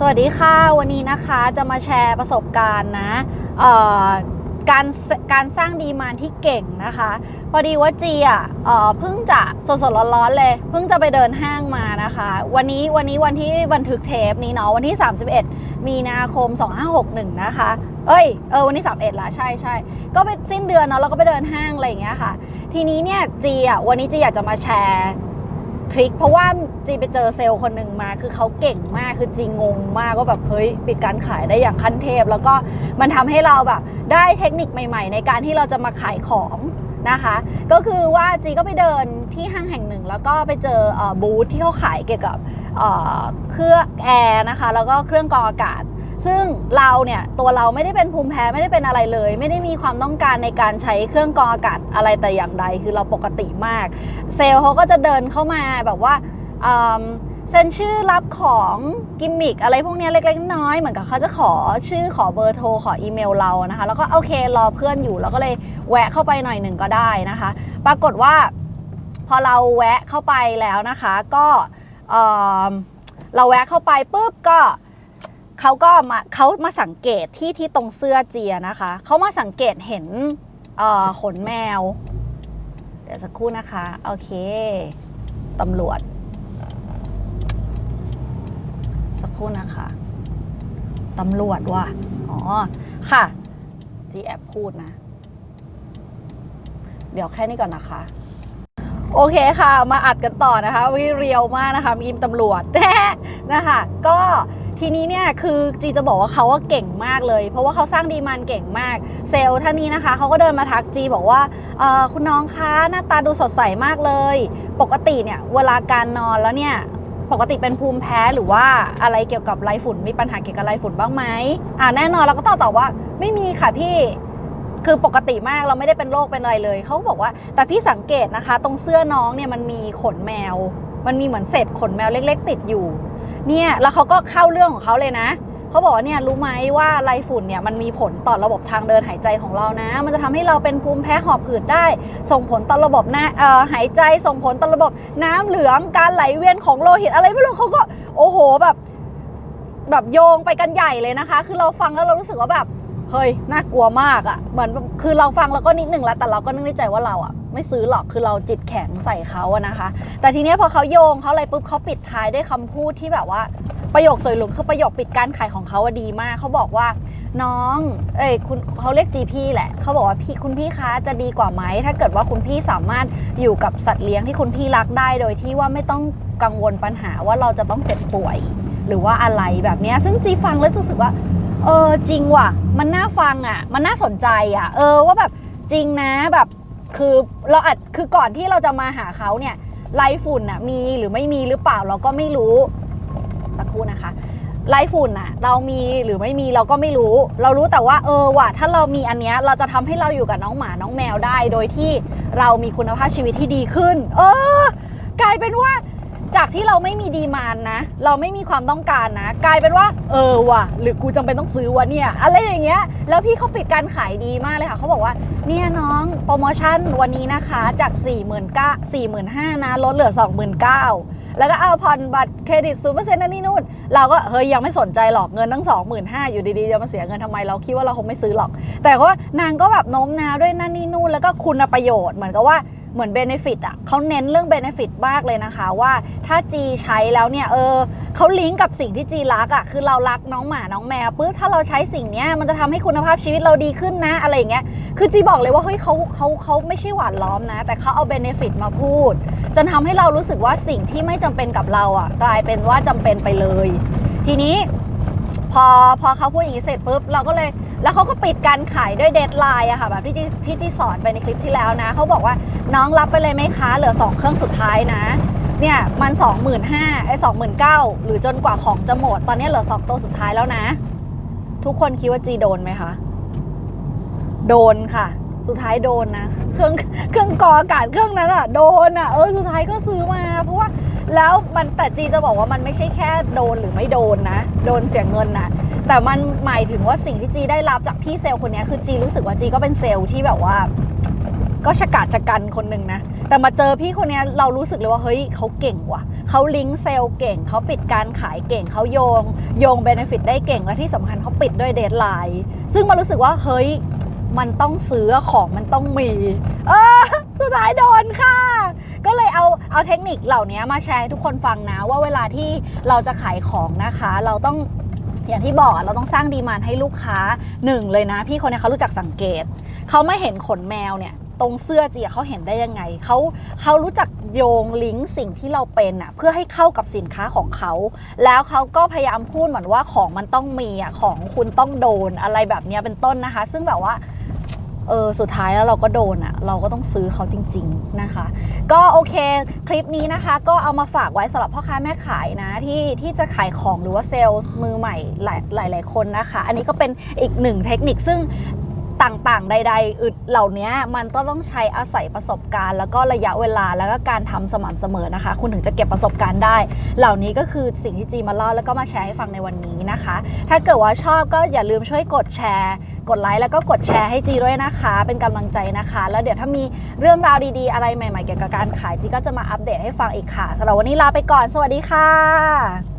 สวัสดีค่ะ วันนี้นะคะจะมาแชร์ประสบการณ์นะการการสร้างดีมานที่เก่งนะคะ พอดีว่าจีอะเพิ่งจะสดๆร้อนๆเลยเพิ่งจะไปเดินห้างมานะคะ วันนี้วันนี้วันที่บันทึกเทปนี้เนาะวันที่ 31 มีนาคม 2561 นะคะ เอ้ยเออวันที่31ละใช่ใช่ก็ไปสิ้นเดือนเนาะเราก็ไปเดินห้างอะไรอย่างเงี้ยค่ะ ทีนี้เนี่ยจีอะวันนี้จีอยากจะมาแชร์ ทริคเพราะว่าจีไปเจอเซลล์คนหนึ่งมา คือเขาเก่งมากคือจีงงมากว่าแบบเฮ้ยปิดการขายได้อย่างขั้นเทพ แล้วก็มันทำให้เราแบบได้เทคนิคใหม่ ๆ ในการที่เราจะมาขายของนะคะ ก็คือว่าจีก็ไปเดินที่ห้างแห่งหนึ่ง แล้วก็ไปเจอบูธที่เขาขายเกี่ยวกับเครื่องแอร์นะคะแล้วก็เครื่องกรองอากาศ ซึ่งเราเนี่ยตัวเราไม่ได้เป็นภูมิแพ้ไม่ได้เป็นอะไรเลย ไม่ได้มีความต้องการในการใช้เครื่องกรองอากาศอะไรแต่อย่างใด คือเราปกติมาก เซลล์เขาก็จะเดินเข้ามาแบบว่าเซ็นชื่อรับของกิมมิคอะไรพวกนี้เล็ก ๆ น้อยเหมือนกับเขาจะขอชื่อขอเบอร์โทรขออีเมลเรานะคะ แล้วก็โอเครอเพื่อนอยู่ แล้วก็เลยแวะเข้าไปหน่อยหนึ่งก็ได้นะคะ ปรากฏว่าพอเราแวะเข้าไปแล้วนะคะ ก็เอ่อเราแวะเข้าไปปุ๊บก็ เขาก็มาเขามาสังเกตที่ที่ตรงเสื้อเจียนะคะ เขามาสังเกตเห็นขนแมว เดี๋ยวสักครู่นะคะ โอเคตำรวจ สักครู่นะคะตำรวจว่ะอ๋อ ค่ะจีแอบพูดนะ เดี๋ยวแค่นี้ก่อนนะคะ โอเคค่ะ มาอัดกันต่อนะคะวิเรียวมากนะคะมีมตำรวจนะคะ ก็ ทีนี้เนี่ยคือจีจะบอกว่าเขาว่าเก่งมากเลย เพราะว่าเขาสร้างดีมานเก่งมาก เซลล์ท่านนี้นะคะเขาก็เดินมาทักจีบอกว่าคุณน้องคะหน้าตาดูสดใสมากเลย ปกติเนี่ยเวลาการนอนแล้วเนี่ยปกติเป็นภูมิแพ้หรือว่าอะไรเกี่ยวกับไรฝุ่นมีปัญหาเกี่ยวกับไรฝุ่นบ้างไหมอ่าแน่นอนเราก็ตอบตอบว่าไม่มีค่ะพี่ คือปกติมากเราไม่ได้เป็นโรคเป็นอะไรเลย เขาบอกว่า แต่พี่สังเกตนะคะ ตรงเสื้อน้องเนี่ยมันมีขนแมว มันมีเหมือนเศษขนแมวเล็ก ๆ ติดอยู่ เนี่ยแล้วเขาก็เข้าเรื่องของเขาเลยนะเขาบอกว่าเนี่ยรู้ไหมว่าไรฝุ่นเนี่ยมันมีผลต่อระบบทางเดินหายใจของเรานะ มันจะทำให้เราเป็นภูมิแพ้หอบหืดได้ ส่งผลต่อระบบหน้าหายใจส่งผลต่อระบบน้ำเหลืองการไหลเวียนของโลหิตอะไรไม่รู้เขาก็โอ้โหแบบ แบบโยงไปกันใหญ่เลยนะคะ คือเราฟังแล้วเรารู้สึกว่าแบบ เฮ้ยน่ากลัวมากอะ่ะเหมือนคือเราฟังแล้วก็นิดหนึ่งแล้วแต่เราก็นึกในใจว่าเราอะ่ะ ไม่ซื้อหรอกคือเราจิตแข็งใส่เขาอะนะคะ แต่ทีเนี้ยพอเขาโยงเขาอะไรปุ๊บเขาปิดท้ายด้วยคำพูดที่แบบว่าประโยคสวยหรูคือประโยคปิดการขายของเขาอะดีมากเขาบอกว่าน้อง เอ้ยคุณเขาเรียก GP แหละเขาบอกว่าพี่คุณพี่คะจะดีกว่าไหมถ้าเกิดว่าคุณพี่สามารถอยู่กับสัตว์เลี้ยงที่คุณพี่รักได้โดยที่ว่าไม่ต้องกังวลปัญหาว่าเราจะต้องเจ็บป่วย หรือว่าอะไรแบบเนี้ยซึ่งจีฟังแล้วรู้สึกว่า เออจริงว่ะ มันน่าฟังอะ มันน่าสนใจอะ เออว่าแบบจริงนะแบบคือเราอาจคือก่อนที่เราจะมาหาเขาเนี่ยไรฝุ่นอะมีหรือไม่มีหรือเปล่าเราก็ไม่รู้ สักครู่นะคะไรฝุ่นอะ เรามีหรือไม่มีเราก็ไม่รู้ เรารู้แต่ว่าเออว่ะถ้าเรามีอันเนี้ยเราจะทำให้เราอยู่กับน้องหมาน้องแมวได้ โดยที่เรามีคุณภาพชีวิตที่ดีขึ้น เออ กลายเป็นว่า จากที่เราไม่มีดีมานนะ เราไม่มีความต้องการนะ กลายเป็นว่า เออว่ะ หรือกูจำเป็นต้องซื้อวะเนี่ยอะไรอย่างเงี้ยแล้วพี่เขาปิดการขายดีมากเลยค่ะเขาบอกว่า เนี่ยน้องโปรโมชั่นวันนี้นะคะจาก 4 9 0 0 0 4 5 0 0 0นะลดเหลือ 29,000แล้วก็เอาผ่อนบัตรเครดิตศูนย์เปอร์เซ็นต์นั่นนี่นู่น เราก็เฮ้ยยังไม่สนใจหรอกเงินตั้ง25,000อยู่ดีๆจะมาเสียเงินทำไมเราคิดว่าเราคงไม่ซื้อหรอก แต่ว่านางก็แบบโน้มน้าวด้วยนั่นนี่นู่นแล้วก็คุณประโยชน์เหมือนกับว่า เหมือนเบนฟิตอะเขาเน้นเรื่องเบนฟิตมากเลยนะคะว่าถ้าจีใช้แล้วเนี่ยเออเขาลิงก์กับสิ่งที่จีรักอะคือเรารักน้องหมาน้องแมวปุ๊บถ้าเราใช้สิ่งเนี้ยมันจะทำให้คุณภาพชีวิตเราดีขึ้นนะอะไรอย่างเงี้ยคือจีบอกเลยว่าเฮ้ยเขาเขาเขาไม่ใช่หวานล้อมนะ แต่เขาเอาเบนฟิตมาพูด จนทำให้เรารู้สึกว่าสิ่งที่ไม่จำเป็นกับเราอะกลายเป็นว่าจำเป็นไปเลย ทีนี้ พอพอเขาพูดอย่างนี้เสร็จปุ๊บเราก็เลยแล้วเขาก็ปิดการขายด้วยเดทไลน์อะค่ะแบบที่ที่ที่สอนไปในคลิปที่แล้วนะเขาบอกว่าน้องรับไปเลยไหมคะเหลือ 2 เครื่องสุดท้ายนะเนี่ยมัน 25,000ไอ้29,000หรือจนกว่าของจะหมด ตอนนี้เหลือ 2 ตัวสุดท้ายแล้วนะ ทุกคนคิดว่าจีโดนไหมคะ โดนค่ะ สุดท้ายโดนนะ เครื่องเครื่องกออากาศเครื่องนั้นอะโดนอะเออสุดท้ายก็ซื้อมา เพราะว่า แล้วมันแต่จีจะบอกว่ามันไม่ใช่แค่โดนหรือไม่โดนนะ โดนเสียเงินนะแต่มันหมายถึงว่าสิ่งที่จีได้รับจากพี่เซลล์คนนี้คือจีรู้สึกว่าจีก็เป็นเซลล์ที่แบบว่า ก็ชะกาจชะกันคนหนึ่งนะ แต่มาเจอพี่คนนี้เรารู้สึกเลยว่าเฮ้ยเขาเก่งว่ะเขาลิงก์เซลล์เก่งเขาปิดการขายเก่งเขาโยง โยงเบนฟิตได้เก่งและที่สำคัญเขาปิดด้วยเดทไลน์ซึ่งมารู้สึกว่าเฮ้ยมันต้องซื้อของมันต้องมี เออ สุดท้ายโดนค่ะ ก็เลยเอาเอาเทคนิคเหล่านี้มาแชร์ให้ทุกคนฟังนะ ว่าเวลาที่เราจะขายของนะคะ เราต้องอย่างที่บอกเราต้องสร้างดีมานให้ลูกค้าหนึ่งเลยนะ พี่คนนี้เขารู้จักสังเกต เขาไม่เห็นขนแมวเนี่ยตรงเสื้อจีเขาเห็นได้ยังไงเขาเขารู้จักโยงลิงก์สิ่งที่เราเป็นอะเพื่อให้เข้ากับสินค้าของเขา แล้วเขาก็พยายามพูดเหมือนว่าของมันต้องมีอะของคุณต้องโดนอะไรแบบเนี้ยเป็นต้นนะคะ ซึ่งแบบว่า เออสุดท้ายแล้วเราก็โดนอะ่ะ เราก็ต้องซื้อเขาจริง ๆนะคะ ก็โอเคคลิปนี้นะคะ ก็เอามาฝากไว้สำหรับพ่อค้าแม่ขายนะที่ที่จะขายของหรือว่าเซลล์มือใหม่หลายหลายคนนะคะ อันนี้ก็เป็นอีกหนึ่งเทคนิคซึ่ง ต่างๆ ใด ๆ อึดเหล่านี้มันก็ต้องใช้อาศัยประสบการณ์ แล้วก็ระยะเวลาแล้วก็การทำสม่ำเสมอนะคะ คุณถึงจะเก็บประสบการณ์ได้ เหล่านี้ก็คือสิ่งที่จีมาเล่าแล้วก็มาแชร์ให้ฟังในวันนี้นะคะ ถ้าเกิดว่าชอบก็อย่าลืมช่วยกดแชร์ กดไลค์แล้วก็กดแชร์ให้จีด้วยนะคะ เป็นกำลังใจนะคะ แล้วเดี๋ยวถ้ามีเรื่องราวดีๆ อะไรใหม่ๆเกี่ยวกับการขายจีก็จะมาอัปเดตให้ฟังอีกค่ะสำหรับวันนี้ลาไปก่อน สวัสดีค่ะ